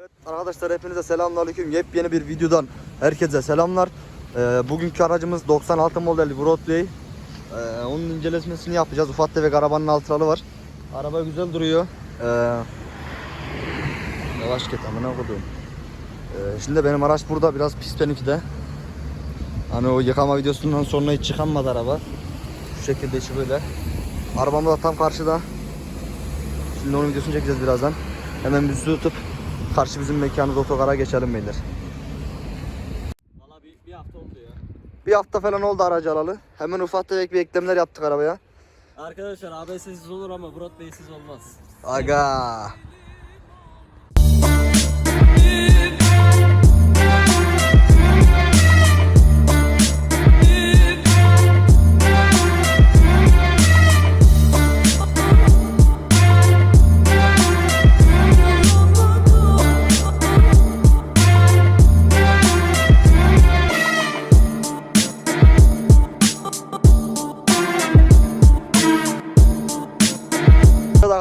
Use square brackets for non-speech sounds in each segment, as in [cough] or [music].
Evet arkadaşlar hepinize selamünaleyküm. Yepyeni bir videodan herkese selamlar. Ee, bugünkü aracımız 96 model Broadway. Ee, onun incelemesini yapacağız. Ufak tefek arabanın altıralı var. Araba güzel duruyor. Ee, yavaş git amına koyduğum. Ee, şimdi benim araç burada biraz pis benimki de. Hani o yıkama videosundan sonra hiç çıkamadı araba. Şu şekilde içi böyle. Arabamız da tam karşıda. Şimdi onun videosunu çekeceğiz birazdan. Hemen bir su tutup karşı bizim mekanımız otogara geçelim beyler. Valla bir, bir hafta oldu ya. Bir hafta falan oldu aracı alalı. Hemen ufak tefek bir eklemler yaptık arabaya. Arkadaşlar ABS'siz olur ama Broadway'siz olmaz. Aga.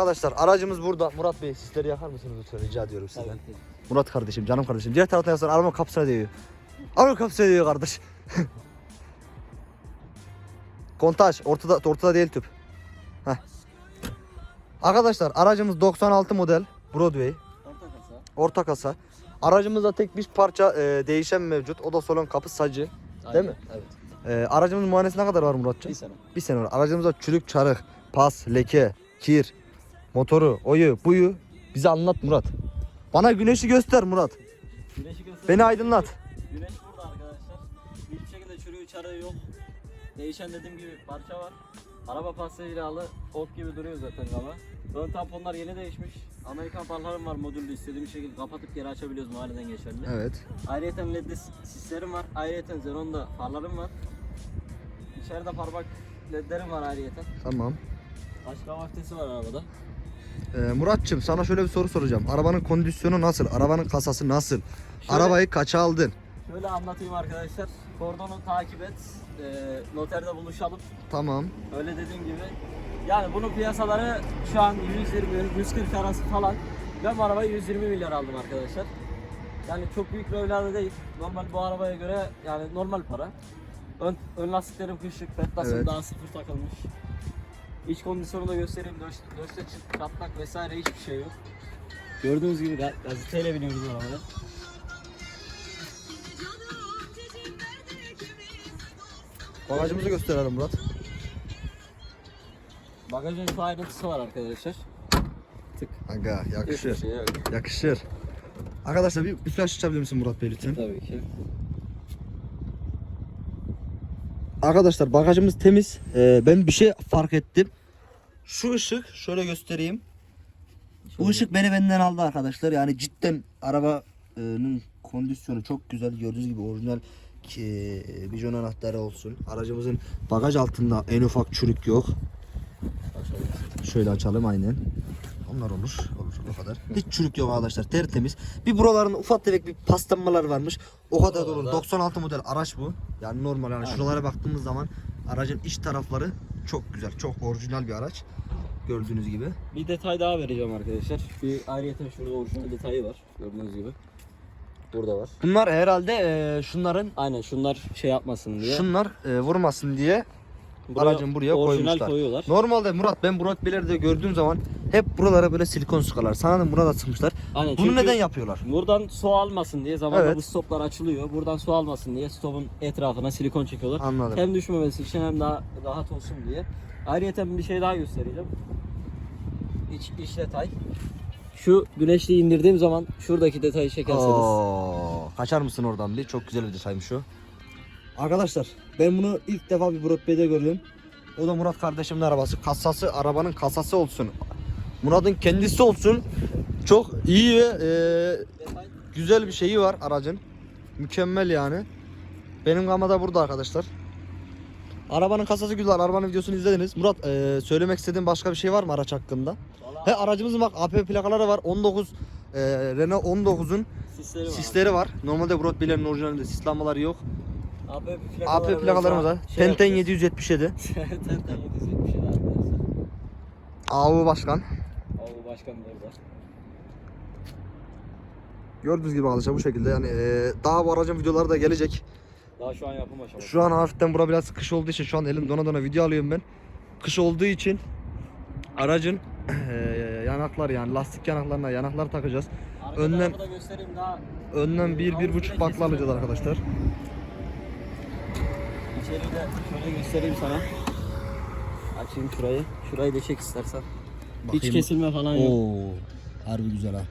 Arkadaşlar aracımız burada. Murat Bey sizleri yakar mısınız lütfen rica ediyorum sizden. Murat kardeşim, canım kardeşim. Diğer taraftan yazsan araba kapısına değiyor. Araba kapısına değiyor kardeş. [laughs] Kontaj ortada ortada değil tüp. Heh. Arkadaşlar aracımız 96 model Broadway Orta kasa. orta kasa. Aracımızda tek bir parça e, değişen mevcut. O da salon kapı sacı. Değil mi? Evet. E, aracımızın muayenesi ne kadar var Muratcığım? Bir sene. Bir sene var. Aracımızda çürük, çarık, pas, leke, kir, motoru, oyu, buyu bize anlat Murat. Bana güneşi göster Murat. Güneşi göster. Beni aydınlat. Güneş burada arkadaşlar. Hiçbir şekilde çürüğü çarığı yok. Değişen dediğim gibi parça var. Araba pasajıyla alı ok gibi duruyor zaten gama. Ön tamponlar yeni değişmiş. Amerikan farlarım var modüllü istediğim şekilde kapatıp geri açabiliyoruz mahalleden geçerli. Evet. Ayrıca ledli sislerim var. Ayrıca Xenon'da farlarım var. İçeride parmak ledlerim var ayrıca. Tamam. Başka vitesi var arabada. Ee, Muratçım sana şöyle bir soru soracağım. Arabanın kondisyonu nasıl? Arabanın kasası nasıl? Şöyle- Arabayı kaça aldın? Şöyle anlatayım arkadaşlar. Kordonu takip et. Ee, noterde buluşalım. Tamam. Öyle dediğim gibi. Yani bunun piyasaları şu an 120, 140 arası falan. Ben bu arabayı 120 milyar aldım arkadaşlar. Yani çok büyük bir değil. Normal bu arabaya göre yani normal para. Ön, ön lastiklerim kışık, petlasım Evet. daha sıfır takılmış. İç kondisyonu da göstereyim. Döş, döşte çatlak vesaire hiçbir şey yok. Gördüğünüz gibi ga- gazeteyle biniyoruz arabaya. Bagajımızı gösterelim Murat. Bagajın şu ayrıntısı var arkadaşlar. Tık. Aga yakışır. Şey yok. Yakışır. Arkadaşlar bir, bir flash açabilir misin Murat Bey lütfen? Tabii ki. Arkadaşlar bagajımız temiz. Ee, ben bir şey fark ettim. Şu ışık şöyle göstereyim. Bu ışık beni benden aldı arkadaşlar. Yani cidden arabanın kondisyonu çok güzel. Gördüğünüz gibi orijinal ki vijon anahtarı olsun. Aracımızın bagaj altında en ufak çürük yok. Şöyle açalım aynen. Onlar olur. Olur o kadar. Hiç çürük yok arkadaşlar. Tertemiz. Bir buraların ufak tefek bir paslanmalar varmış. O kadar da olur. Oralarda- 96 model araç bu. Yani normal yani şuralara baktığımız zaman aracın iç tarafları çok güzel. Çok orijinal bir araç. Gördüğünüz gibi. Bir detay daha vereceğim arkadaşlar. Bir ayrıyeten şurada orijinal detayı var. Gördüğünüz gibi. Burada var. Bunlar herhalde e, şunların Aynen şunlar şey yapmasın diye. şunlar e, vurmasın diye aracın buraya koymuşlar. koyuyorlar. Normalde Murat ben Burak Beyler'de gördüğüm zaman hep buralara böyle silikon sıkarlar. Sana da burada sıkmışlar. Aynen, Bunu neden yapıyorlar? Buradan su almasın diye zamanla Evet. bu stoplar açılıyor. Buradan su almasın diye stopun etrafına silikon çekiyorlar. Anladım. Hem düşmemesi için hem daha rahat olsun diye. Ayrıca bir şey daha göstereceğim. İç, iç detay. Şu güneşliği indirdiğim zaman şuradaki detayı çekerseniz. Oo, kaçar mısın oradan bir? Çok güzel bir detaymış o. Arkadaşlar ben bunu ilk defa bir Bey'de gördüm. O da Murat kardeşimin arabası. Kasası, arabanın kasası olsun. Murat'ın kendisi olsun. Çok iyi ve e, güzel bir şeyi var aracın. Mükemmel yani. Benim gama da burada arkadaşlar. Arabanın kasası güzel. Arabanın videosunu izlediniz. Murat e, söylemek istediğin başka bir şey var mı araç hakkında? He aracımızın bak AP plakaları var. 19 e, Renault 19'un sisleri var. sisleri var. Normalde Murat Bey'lerin orijinalinde sis lambaları yok. AP plakaları, AP plakalarımız var. Şey Tenten yapacağız. 777. [laughs] Tenten 777 arkadaşlar. AU Başkan. Abi başkan burada. Gördüğünüz gibi arkadaşlar bu şekilde yani e, daha bu aracın videoları da gelecek. Daha şu an yapım aşaması. Şu an hafiften bura biraz kış olduğu için şu an elim dona dona video alıyorum ben. Kış olduğu için aracın eee, yanaklar yani lastik yanaklarına yanaklar takacağız. Arka önden- tarafı da göstereyim daha bir buçuk bakla alacağız arkadaşlar. İçeriği de şöyle göstereyim sana. Açayım şurayı. Şurayı da çek istersen. Hiç kesilme falan yok. Oo, harbi güzel ha.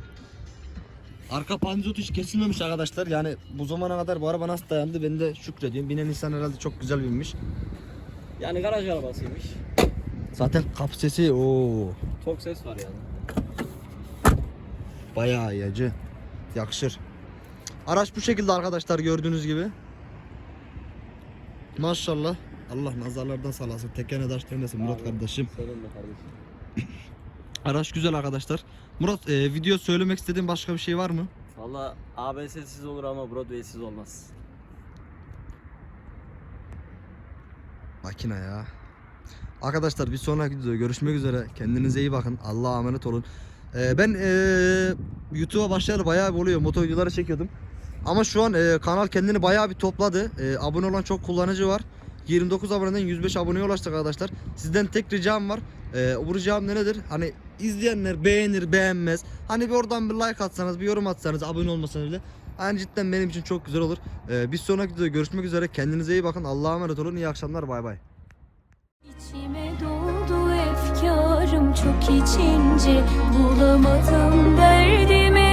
Arka panzot hiç kesilmemiş arkadaşlar. Yani bu zamana kadar bu araba nasıl dayandı ben de şükrediyorum. Binen insan herhalde çok güzel binmiş. Yani garaj arabasıymış. Zaten kapı sesi o Çok ses var yani. bayağı iyi acı. Yakışır. Araç bu şekilde arkadaşlar gördüğünüz gibi. Maşallah. Allah nazarlardan salasın. Tekene taş değmesin Murat kardeşim. Senin de kardeşim. [coughs] Araç güzel arkadaşlar. Murat e, video söylemek istediğin başka bir şey var mı? Valla ABS'siz olur ama Broadway'siz olmaz. Makine ya. Arkadaşlar bir sonraki videoda görüşmek üzere. Kendinize iyi bakın. Allah'a emanet olun. Ee, ben ee, YouTube'a başlayalı bayağı bir oluyor. Moto videoları çekiyordum. Ama şu an ee, kanal kendini bayağı bir topladı. Ee, abone olan çok kullanıcı var. 29 aboneden 105 aboneye ulaştık arkadaşlar. Sizden tek ricam var. Ee, bu ricam ne nedir? Hani izleyenler beğenir beğenmez. Hani bir oradan bir like atsanız bir yorum atsanız abone olmasanız bile. Hani cidden benim için çok güzel olur. Ee, bir sonraki videoda görüşmek üzere. Kendinize iyi bakın. Allah'a emanet olun. İyi akşamlar. Bay bay. İçime doldu efkarım çok içince Bulamadım çare